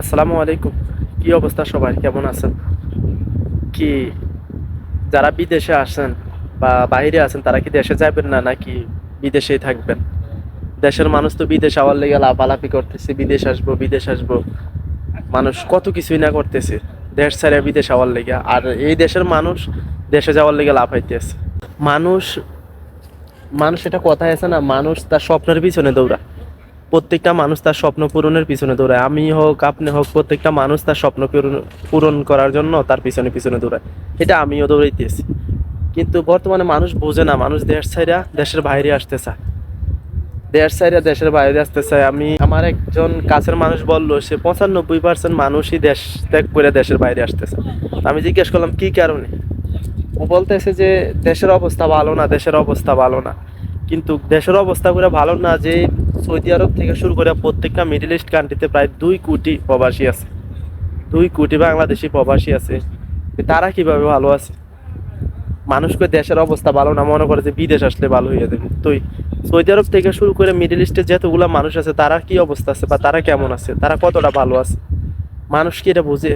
আসসালামু আলাইকুম। কি অবস্থা সবাই? কেমন আছেন? কি যারা বিদেশে আসেন বা বাইরে আছেন, তারা কি দেশে যাবেন না নাকি বিদেশেই থাকবেন? দেশের মানুষ তো বিদেশ আওয়ার লেগে লাফালাফি করতেছে, বিদেশ আসব বিদেশ আসব। মানুষ কত কিছুই না করতেছে, দেশ ছেড়ে বিদেশ আওয়ার লেগে। আর এই দেশের মানুষ দেশে যাওয়ার লেগে লাফাইতেছে মানুষ মানুষ এটা কথা আছে না, মানুষ তার স্বপ্নের পিছনে দৌড়া প্রত্যেকটা মানুষ তার স্বপ্ন পূরণের পিছনে দৌড়ায়। আমি হোক, আপনি হোক, প্রত্যেকটা মানুষ তার স্বপ্ন পূরণ- করার জন্য তার পিছনে পিছনে দৌড়ায়। এটা আমিও দৌড়াইতেছি। কিন্তু বর্তমানে মানুষ বোঝে না, মানুষ দেশ ছাইরা দেশের বাইরে আসতে চায় দেশ ছাইরা দেশের বাইরে আসতে চায় আমি আমার একজন কাছের মানুষ বলল, সে পঁচানব্বই পার্সেন্ট মানুষই দেশ ত্যাগ করে দেশের বাইরে আসতেছে। আমি জিজ্ঞেস করলাম, কি কারণে? ও বলতেছে যে, দেশের অবস্থা ভালো না, দেশের অবস্থা ভালো না। কিন্তু দেশের অবস্থা করে ভালো না যে সৌদি আরব থেকে শুরু করে প্রত্যেকটা মিডল ইস্ট কান্ট্রিতে প্রায় দুই কোটি প্রবাসী আছে। দুই কোটি বাংলাদেশি প্রবাসী আছে। তারা কীভাবে ভালো আছে? মানুষকে দেশের অবস্থা ভালো না, মনে করে যে বিদেশ আসলে ভালো হয়ে যাবে। তো সৌদি আরব থেকে শুরু করে মিডল ইস্টে যতগুলো মানুষ আছে, তারা কি অবস্থা আছে বা তারা কেমন আছে? তারা কতটা ভালো আছে? মানুষ কি এটা বুঝে?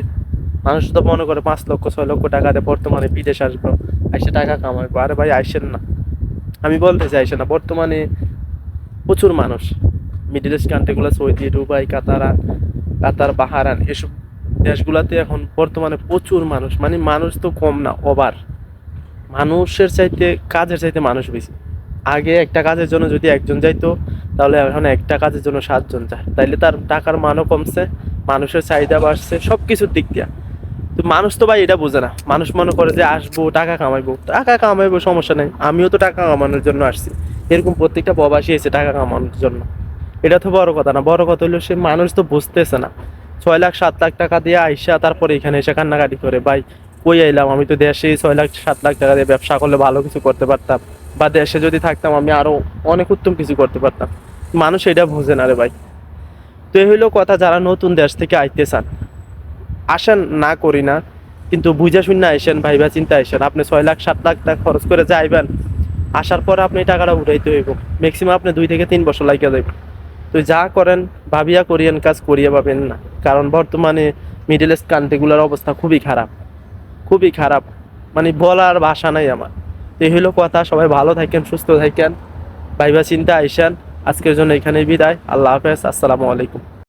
মানুষ তো মনে করে পাঁচ লক্ষ, ছয় লক্ষ টাকা দিয়ে বর্তমানে বিদেশ আসব, আইসে টাকা কামাইবো। আরে ভাই, আইসেন না। আমি বলতে চাইছি না, বর্তমানে প্রচুর মানুষ মিডল ইস্ট কান্ট্রিগুলো সৌদি দুবাই কাতারা কাতার বাহারান এসব দেশগুলোতে এখন বর্তমানে প্রচুর মানুষ মানে মানুষ তো কম না, ওভার। মানুষের চাইতে, কাজের চাইতে মানুষ বেশি। আগে একটা কাজের জন্য যদি একজন যাইতো, তাহলে এখন একটা কাজের জন্য সাতজন যায়। তাইলে তার টাকার মানও কমছে, মানুষের চাহিদা বাড়ছে সব কিছুর দিক দিয়া। তো মানুষ তো ভাই এটা বোঝে না। মানুষ মনে করে যে আসব, টাকা কামাইবো। টাকা কামাইবো, সমস্যা নেই। আমিও তো টাকা কামানোর জন্য আসছি। এরকম প্রত্যেকটা প্রবাসী এসে টাকা কামানোর জন্য। এটা তো বড় কথা না। বড় কথা হলো সে মানুষ তো বুঝতেছে না। ছয় লাখ, সাত লাখ টাকা দিয়ে আইসা তারপরে এখানে এসে কান্নাকাটি করে, ভাই, কই আইলাম? আমি তো দেশে ছয় লাখ, সাত লাখ টাকা দিয়ে ব্যবসা করলে ভালো কিছু করতে পারতাম। বা দেশে যদি থাকতাম, আমি আরও অনেক উত্তম কিছু করতে পারতাম। মানুষ এটা বোঝে না রে ভাই। তো এই হইল কথা, যারা নতুন দেশ থেকে আইতে চান। আসেন, না করি না। কিন্তু বুঝা শুনে আইসেন, ভাইবা চিন্তা আইসেন। আপনি ছয় লাখ, সাত লাখ টাকা খরচ করে যাইবেন আসার পর আপনি টাকাটা উঠাইতে হইব। ম্যাক্সিমাম আপনি দুই থেকে তিন বছর লাগিয়ে যাইব তো যা করেন, ভাবিয়া করিয়েন, কাজ করিয়া পাবেন না। কারণ বর্তমানে মিডল ইস্ট কান্ট্রিগুলোর অবস্থা খুবই খারাপ। খুবই খারাপ। মানে বলার ভাষা নাই আমার। তো এই হইল কথা। সবাই ভালো থাকেন, সুস্থ থাকেন। ভাইবা চিন্তা আইসেন। আজকের জন্য এখানেই বিদায়। আল্লাহ হাফেজ। আসসালামু আলাইকুম।